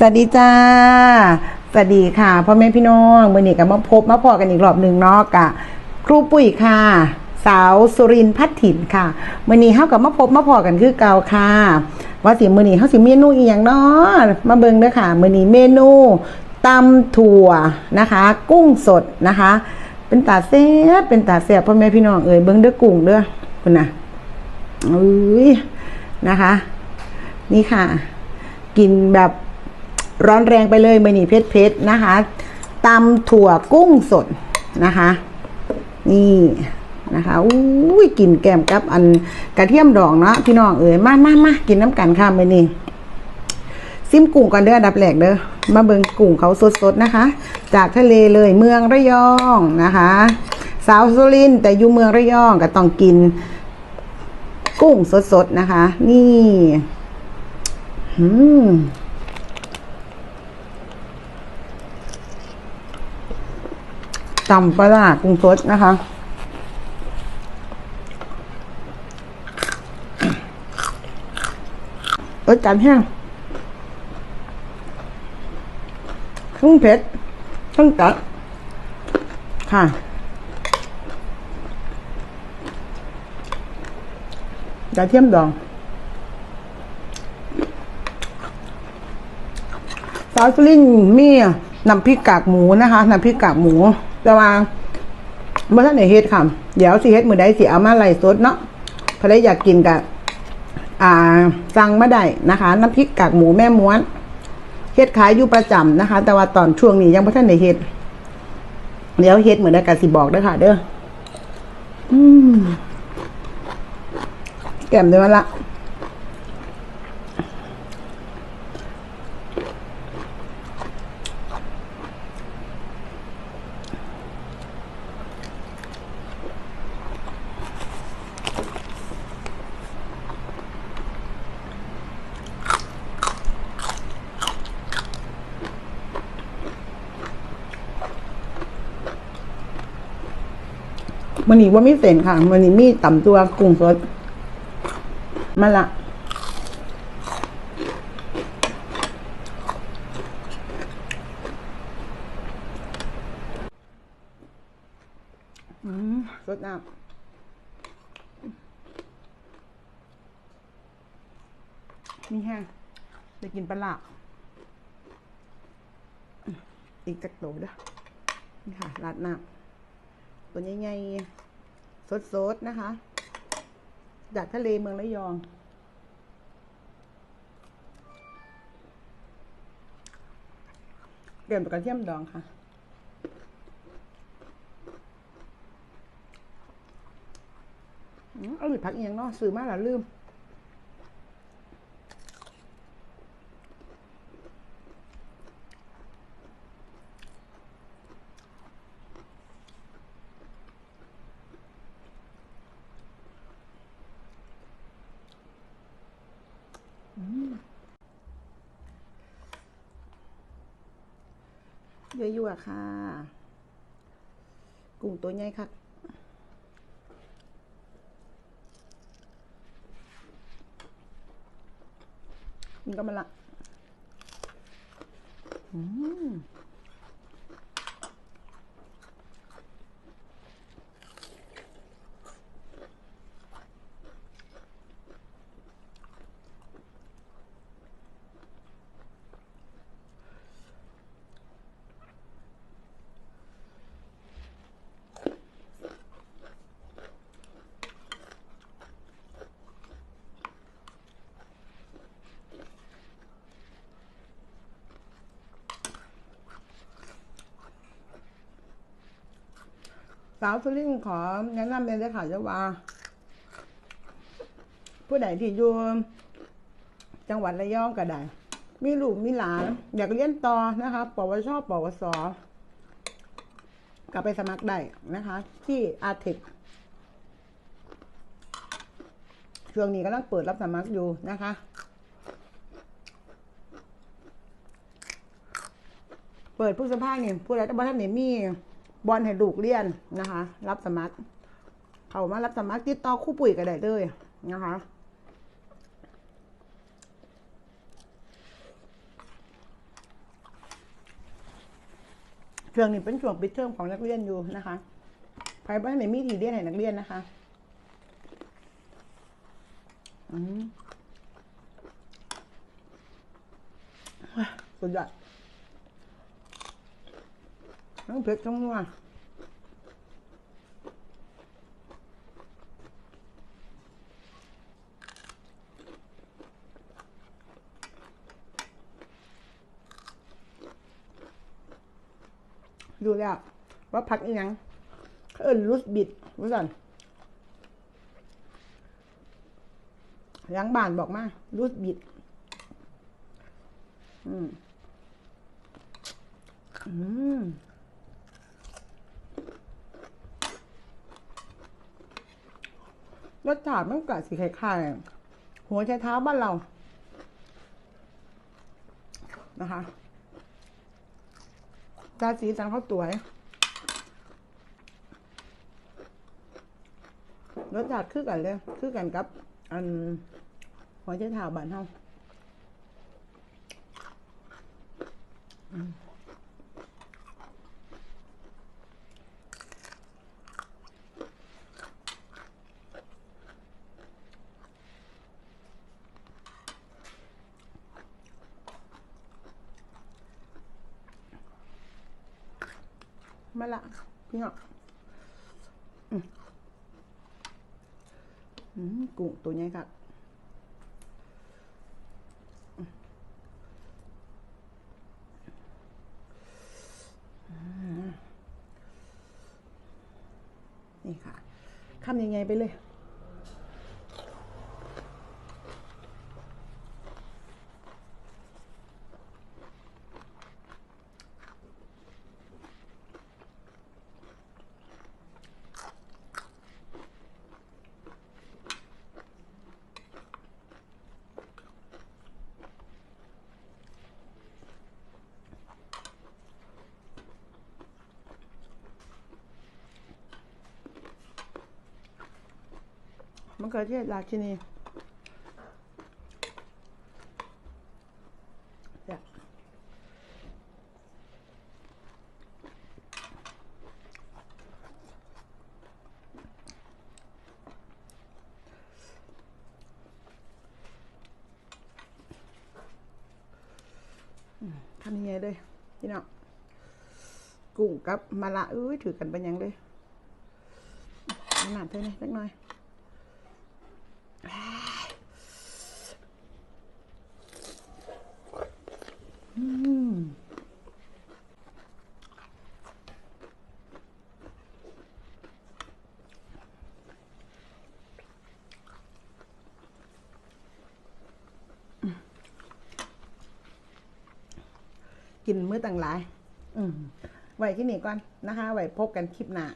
สวัสดีจ้า สวัสดีค่ะพ่อแม่พี่น้องมื่อนี้ก็มาพบมาพอกันอีกรอบหนึ่งเนาะกะครูปุ๋ยค่ะ สาวสุรินทร์พัฒถิ่นค่ะมื่อนี้เฮากับมาพบมาพอกันคือเก่าค่ะ ว่าสิมื่อนี้เฮาสิเมนูอีหยังเนาะมาเบิ่งเด้อค่ะมือนี้เมนูตำถั่วนะคะ กุ้งสดนะคะ เป็นตาแซ่บเป็นตาแซ่บพ่อแม่พี่น้องเอ่ยเบิ่งเด้อกุ้งเด้อคุณน่ะอุ้ยนะคะ นี่ค่ะ กินแบบ ร้อนแรงไปเลยไม่นี่เพชรเพชรนะคะตำถั่วกุ้งสดนะคะ นี่นะคะอุ้ยกินแกมกับอันกระเทียมดองเนาะพี่น้องเอ๋ยมามามากินน้ำกันค่ะไม่นี่ซิมกุ้งก่อนเด้อดับแรกเด้อมาเบิงกุ้งเขาสดๆนะคะ จากทะเลเลยเมืองระยองนะคะ สาวสุรินแต่อยู่เมืองระยองก็ต้องกิน กุ้งสดๆนะคะ นี่อืม ตำปลาคุ้งสดนะคะรสจัดแห้งทั้งเผ็ดทั้งจัดค่ะกระเทียมดองซอสลินมีน้ำพริกกากหมูนะคะ น้ำพริกกากหมู แต่ว่าเมื่อท่านไหนเฮ็ดค่ะ เดี๋ยวสิเฮ็ดมือใดสิเอามาไล่สดเนาะพอได้อยากกินกับอ่าสั่งมาได้นะคะ น้ำพริกกากหมูแม่ม้วนเฮ็ดขายอยู่ประจำนะคะ แต่ว่าตอนช่วงนี้ยังบ่ท่านไหนเฮ็ดเดี๋ยวเฮ็ดเหมือนได้กสิบอกเด้อค่ะ เด้ออืมแก้มเดี๋ยวมาละ มันนี่ว่าไมีเส้นค่ะมันนี่มีต่ำตัวกุ้งสดมาละอืมสดน้ำมีแห้งจะกินปลาละอีกจักโตเด้อนี่ค่ะราดน้ำ ตัวใหญ่ๆสดๆนะคะ จากทะเลเมืองระยองเตรียมตัวกระเทียมดองค่ะอืมเอาหรือพักเอียงเนาะซื้อมาแล้วลืม ยั่วๆค่ะ กุ้งตัวใหญ่ค่ะมันก็มาละอืม สาวสุรินขอแนะนำเลยเลยค่ะเจ้าว่า ผู้ใดที่อยู่จังหวัดระยองก็ได้ มีลูกมีหลาน อยากเรียนต่อนะคะปวชปวสกลับไปสมัครได้นะคะ ที่อาเทคช่วงนี้กำลังเปิดรับสมัครอยู่นะคะเปิดผู้สภาพเนี่ยผู้ใดที่บ้านเนี่ยมี บอลให้ลูกเรียนนะคะ รับสมัคร เขามารับสมัครติดต่อคู่ปุ๋ยก็ได้เลยนะคะช่วงนี้เป็นช่วงปิดเทอมของนักเรียนอยู่นะคะใครบ้านไหนมีทีเรียนให้นักเรียนนะคะ อืมสุดยอด ทั้งเผ็ดทั้งนัวดูแล้วว่าพักอีหยังเขาเอิญรูสบิดรู้สันยังบ้านบอกมารูสบิด อืม อืม รสชาติมันก็สีคล้ายๆหัวใจเท้าบ้านเรา นะคะตาสีสันเขาสวยรสชาติคือกันเลย คือกันกับ อันหัวใจเท้าบ้านเฮา มะละพี่เนาะอืมอืมกุ้งตัวใหญ่กัดนี่ค่ะคำยังไงไปเลย มะเขือเทศราชินีเนี่ยอืมทำยังไงเลยพี่น้องกุ้งกับมะละเอ้ยถือกันเป็นยังเลยเอาน้ำเท่านี้เล็กน้อย กินมื้อต่างหลาย อืมไว้ที่นี่ก่อนนะคะ ไว้พบกันคลิปหน้า